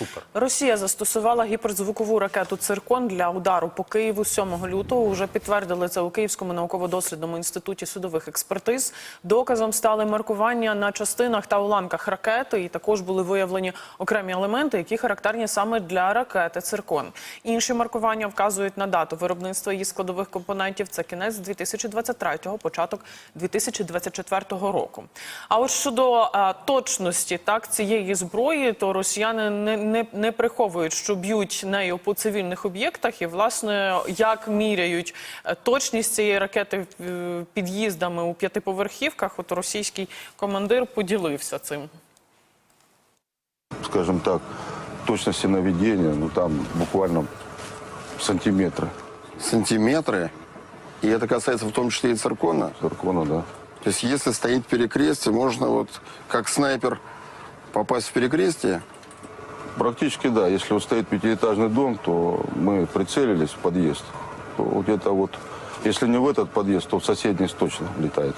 Супер. Росія застосувала гіперзвукову ракету «Циркон» для удару по Києву 7 лютого. Уже підтвердили це у Київському науково-дослідному інституті судових експертиз. Доказом стали маркування на частинах та уламках ракети. І також були виявлені окремі елементи, які характерні саме для ракети «Циркон». Інші маркування вказують на дату виробництва її складових компонентів. Це кінець 2023-го, початок 2024 року. А от щодо е, точності так цієї зброї, то росіяни не, не, не приховують, що б'ють нею по цивільних об'єктах, і власне як міряють е, точність цієї ракети е, під'їздами у п'ятиповерхівках. От російський командир поділився цим. скажем так, точности наведения, ну там буквально сантиметры сантиметры. И это касается в том числе и циркона. циркона, да. То есть если стоит перекрестие, можно вот как снайпер попасть в перекрестие. Практически да. Если вот стоит пятиэтажный дом, то мы прицелились в подъезд. То вот где-то вот, если не в этот подъезд, то в соседний точно летает.